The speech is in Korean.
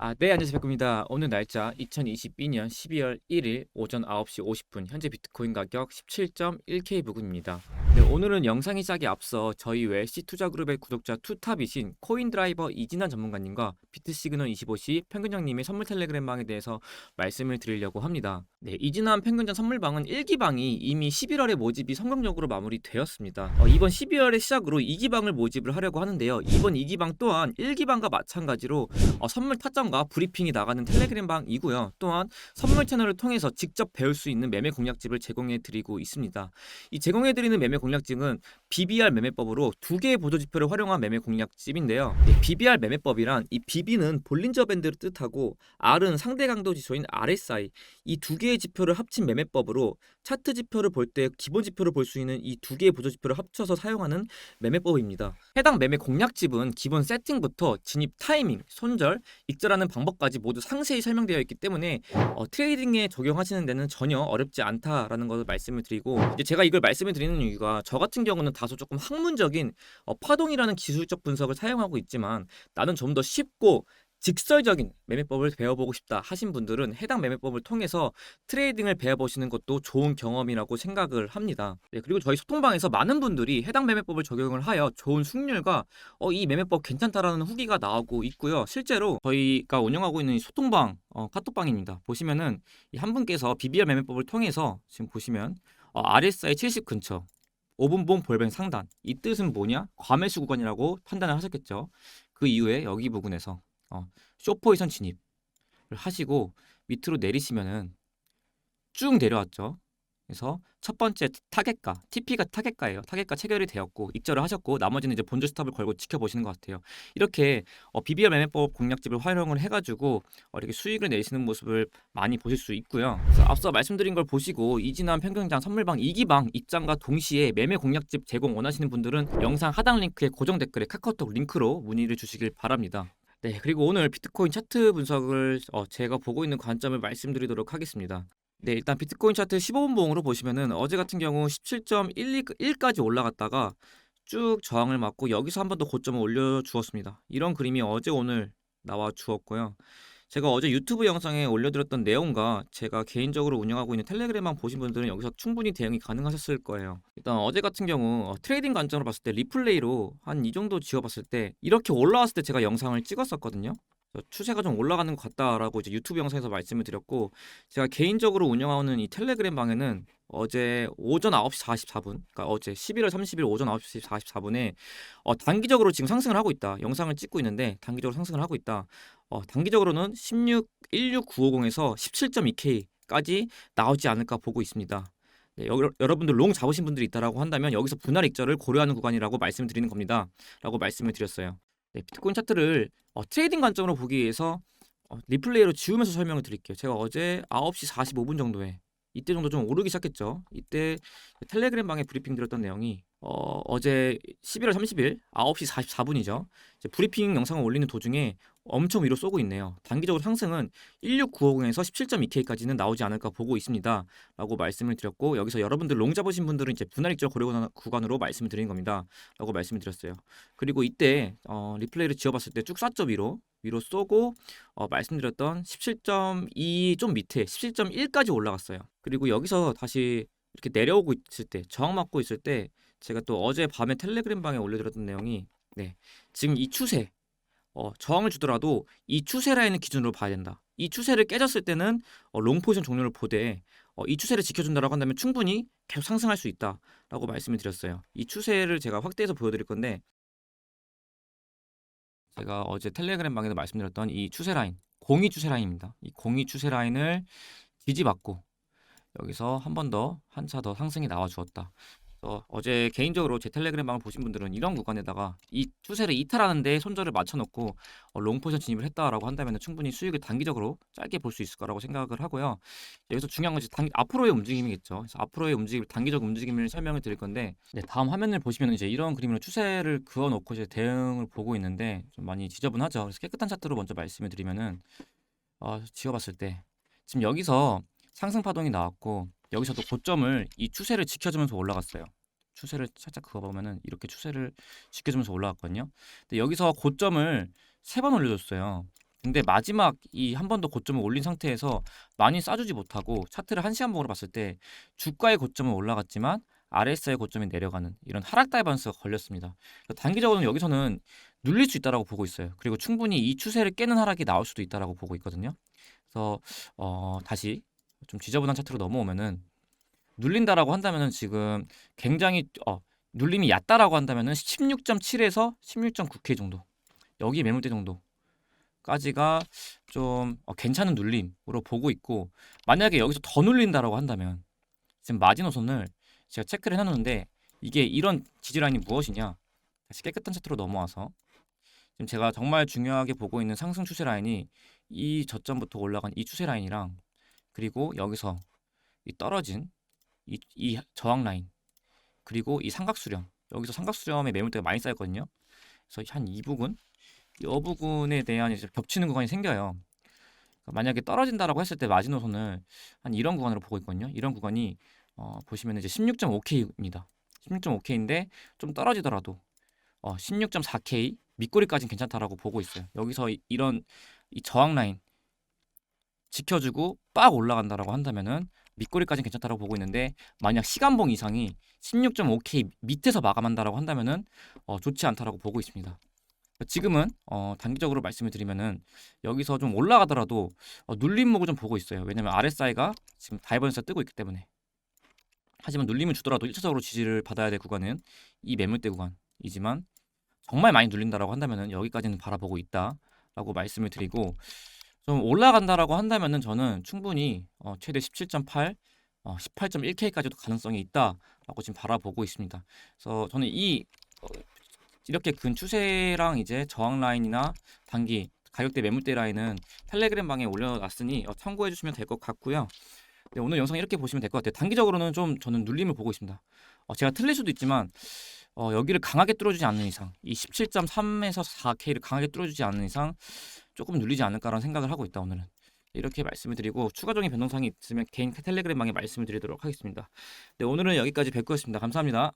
아, 네, 안녕하세요. 백구입니다. 오늘 날짜 2022년 12월 1일 오전 9시 50분 현재 비트코인 가격 17.1K 부근입니다. 네, 오늘은 영상이 시작에 앞서 저희 외 C투자그룹의 구독자 투탑이신 코인드라이버 이진환 전문가님과 비트시그널 25시 평균장님의 선물 텔레그램방에 대해서 말씀을 드리려고 합니다. 네, 이진환 평균장 선물방은 1기방이 이미 11월에 모집이 성공적으로 마무리되었습니다. 어, 이번 12월의 시작으로 2기방을 모집을 하려고 하는데요. 이번 2기방 또한 1기방과 마찬가지로 어, 선물 타점과 브리핑이 나가는 텔레그램방이고요. 또한 선물 채널을 통해서 직접 배울 수 있는 매매 공략집을 제공해 드리고 있습니다. 이 제공해 드리는 매매 공략 집은 BBR 매매법으로 두 개의 보조 지표를 활용한 매매 공략집인데요. 네, BBR 매매법이란 이 BB는 볼린저 밴드를 뜻하고 R은 상대 강도 지수인 RSI 이 두 개의 지표를 합친 매매법으로 차트 지표를 볼 때 기본 지표를 볼 수 있는 이 두 개의 보조 지표를 합쳐서 사용하는 매매법입니다. 해당 매매 공략집은 기본 세팅부터 진입 타이밍, 손절, 익절하는 방법까지 모두 상세히 설명되어 있기 때문에 어, 트레이딩에 적용하시는 데는 전혀 어렵지 않다라는 것을 말씀을 드리고 이제 제가 이걸 말씀을 드리는 이유가 저 같은 경우는 다소 조금 학문적인 어, 파동이라는 기술적 분석을 사용하고 있지만 나는 좀 더 쉽고 직설적인 매매법을 배워보고 싶다 하신 분들은 해당 매매법을 통해서 트레이딩을 배워보시는 것도 좋은 경험이라고 생각을 합니다. 네, 그리고 저희 소통방에서 많은 분들이 해당 매매법을 적용을 하여 좋은 승률과 어, 이 매매법 괜찮다라는 후기가 나오고 있고요. 실제로 저희가 운영하고 있는 이 소통방 어, 카톡방입니다. 보시면은 이한 분께서 BBR 매매법을 통해서 지금 보시면 어, RSI 70 근처 5분봉 볼뱅 상단 이 뜻은 뭐냐? 과매수 구간이라고 판단을 하셨겠죠. 그 이후에 여기 부분에서 어, 쇼포지션 진입을 하시고 밑으로 내리시면은 쭉 내려왔죠. 그래서 첫 번째 타겟가, TP가 타겟가예요. 타겟가 체결이 되었고 입절을 하셨고 나머지는 이제 본주 스탑을 걸고 지켜보시는 것 같아요. 이렇게 어, BBR 매매법 공략집을 활용을 해가지고 어, 이렇게 수익을 내시는 모습을 많이 보실 수 있고요. 그래서 앞서 말씀드린 걸 보시고 이진환 평균장 선물방 2기방 입장과 동시에 매매 공략집 제공 원하시는 분들은 영상 하단 링크에 고정 댓글에 카카오톡 링크로 문의를 주시길 바랍니다. 네, 그리고 오늘 비트코인 차트 분석을 어, 제가 보고 있는 관점을 말씀드리도록 하겠습니다. 네, 일단 비트코인 차트 15분 봉으로 보시면은 어제 같은 경우 17.1까지 올라갔다가 쭉 저항을 맞고 여기서 한 번 더 고점을 올려 주었습니다. 이런 그림이 어제 오늘 나와 주었고요. 제가 어제 유튜브 영상에 올려드렸던 내용과 제가 개인적으로 운영하고 있는 텔레그램만 보신 분들은 여기서 충분히 대응이 가능하셨을 거예요. 일단 어제 같은 경우 어, 트레이딩 관점으로 봤을 때 리플레이로 한 이 정도 지어봤을 때 이렇게 올라왔을 때 제가 영상을 찍었었거든요. 추세가 좀 올라가는 것 같다라고 이제 유튜브 영상에서 말씀을 드렸고 제가 개인적으로 운영하는 이 텔레그램 방에는 어제 오전 9시 44분, 그러니까 어제 11월 30일 오전 9시 44분에 어, 단기적으로 지금 상승을 하고 있다. 영상을 찍고 있는데 단기적으로 상승을 하고 있다. 어, 단기적으로는 16 16950에서 17.2K까지 나오지 않을까 보고 있습니다. 네, 여, 여러분들 롱 잡으신 분들이 있다라고 한다면 여기서 분할 익절을 고려하는 구간이라고 말씀을 드리는 겁니다. 라고 말씀을 드렸어요. 네, 비트코인 차트를 어, 트레이딩 관점으로 보기 위해서 어, 리플레이로 지우면서 설명을 드릴게요. 제가 어제 9시 45분 정도에 이때 정도 좀 오르기 시작했죠. 이때 텔레그램 방에 브리핑 드렸던 내용이 어, 어제 11월 30일 9시 44분이죠. 브리핑 영상을 올리는 도중에 엄청 위로 쏘고 있네요. 단기적으로 상승은 16950에서 17.2K까지는 나오지 않을까 보고 있습니다. 라고 말씀을 드렸고 여기서 여러분들 롱 잡으신 분들은 이제 분할 익절 고려 구간으로 말씀을 드리는 겁니다. 라고 말씀을 드렸어요. 그리고 이때 어, 리플레이를 지어봤을 때쭉 쐈죠 위로. 위로 쏘고 어, 말씀드렸던 17.2 좀 밑에 17.1까지 올라갔어요. 그리고 여기서 다시 이렇게 내려오고 있을 때 저항 맞고 있을 때 제가 또 어제 밤에 텔레그램 방에 올려드렸던 내용이 네 지금 이 추세 어, 저항을 주더라도 이 추세 라인을 기준으로 봐야 된다. 이 추세를 깨졌을 때는 어, 롱 포지션 종료를 보되 어, 이 추세를 지켜준다라고 한다면 충분히 계속 상승할 수 있다라고 말씀을 드렸어요. 이 추세를 제가 확대해서 보여드릴 건데 제가 어제 텔레그램 방에서 말씀드렸던 이 추세 라인, 공이 추세 라인입니다. 이 공이 추세 라인을 지지받고 여기서 한 번 더 한 차 더 상승이 나와 주었다. 어, 어제 개인적으로 제 텔레그램 방을 보신 분들은 이런 구간에다가 이 추세를 이탈하는데 손절을 맞춰놓고 어, 롱 포지션 진입을 했다라고 한다면 충분히 수익을 단기적으로 짧게 볼 수 있을 거라고 생각을 하고요. 여기서 중요한 것이 단, 앞으로의 움직임이겠죠. 그래서 앞으로의 움직임, 단기적 움직임을 설명을 드릴 건데 네, 다음 화면을 보시면 이제 이런 그림으로 추세를 그어놓고 이제 대응을 보고 있는데 좀 많이 지저분하죠. 그래서 깨끗한 차트로 먼저 말씀을 드리면은 어, 지어봤을 때 지금 여기서 상승 파동이 나왔고 여기서도 고점을 이 추세를 지켜주면서 올라갔어요. 추세를 살짝 그어보면은 이렇게 추세를 지켜주면서 올라갔거든요. 근데 여기서 고점을 세 번 올려줬어요. 근데 마지막 이 한 번 더 고점을 올린 상태에서 많이 싸주지 못하고 차트를 한 시간 봉으로 봤을 때 주가의 고점은 올라갔지만 RSI의 고점이 내려가는 이런 하락 다이반스가 걸렸습니다. 단기적으로는 여기서는 눌릴 수 있다라고 보고 있어요. 그리고 충분히 이 추세를 깨는 하락이 나올 수도 있다라고 보고 있거든요. 그래서 어, 다시 좀 지저분한 차트로 넘어오면은 눌린다라고 한다면은 지금 굉장히 어, 눌림이 얕다라고 한다면은 16.7에서 16.9K 정도 여기 매물대 정도까지가 좀 어, 괜찮은 눌림으로 보고 있고 만약에 여기서 더 눌린다라고 한다면 지금 마지노선을 제가 체크를 해놨는데 이게 이런 지지라인이 무엇이냐? 다시 깨끗한 차트로 넘어와서 지금 제가 정말 중요하게 보고 있는 상승 추세 라인이 이 저점부터 올라간 이 추세 라인이랑 그리고 여기서 이 떨어진 이, 이 저항 라인 그리고 이 삼각 수렴 여기서 삼각 수렴에 매물대가 많이 쌓였거든요. 그래서 한 이 부분 이 부분에 대한 이제 겹치는 구간이 생겨요. 그러니까 만약에 떨어진다라고 했을 때 마지노선을 한 이런 구간으로 보고 있거든요. 이런 구간이 어, 보시면 이제 16.5K입니다. 16.5K인데 좀 떨어지더라도 어, 16.4K 밑꼬리까지는 괜찮다라고 보고 있어요. 여기서 이, 이런 이 저항 라인 지켜주고 빡 올라간다라고 한다면은 밑꼬리까지는 괜찮다라고 보고 있는데 만약 시간봉 이상이 16.5K 밑에서 마감한다라고 한다면은 어, 좋지 않다라고 보고 있습니다. 지금은 어, 단기적으로 말씀을 드리면은 여기서 좀 올라가더라도 어, 눌림목을 좀 보고 있어요. 왜냐면 RSI가 지금 다이버전스가 뜨고 있기 때문에. 하지만 눌림을 주더라도 1차적으로 지지를 받아야 될 구간은 이 매물대 구간이지만 정말 많이 눌린다라고 한다면은 여기까지는 바라보고 있다라고 말씀을 드리고 좀 올라간다라고 한다면은 저는 충분히 어, 최대 17.8, 어, 18.1K까지도 가능성이 있다라고 지금 바라보고 있습니다. 그래서 저는 이 어, 이렇게 근 추세랑 이제 저항 라인이나 단기 가격대 매물대 라인은 텔레그램 방에 올려놨으니 어, 참고해 주시면 될 것 같고요. 네, 오늘 영상 이렇게 보시면 될 것 같아요. 단기적으로는 좀 저는 눌림을 보고 있습니다. 어, 제가 틀릴 수도 있지만 어, 여기를 강하게 뚫어주지 않는 이상, 이 17.3에서 4K를 강하게 뚫어주지 않는 이상 조금 눌리지 않을까라는 생각을 하고 있다 오늘은. 이렇게 말씀을 드리고 추가적인 변동사항이 있으면 개인 텔레그램 방에 말씀을 드리도록 하겠습니다. 네, 오늘은 여기까지 뵙고였습니다. 감사합니다.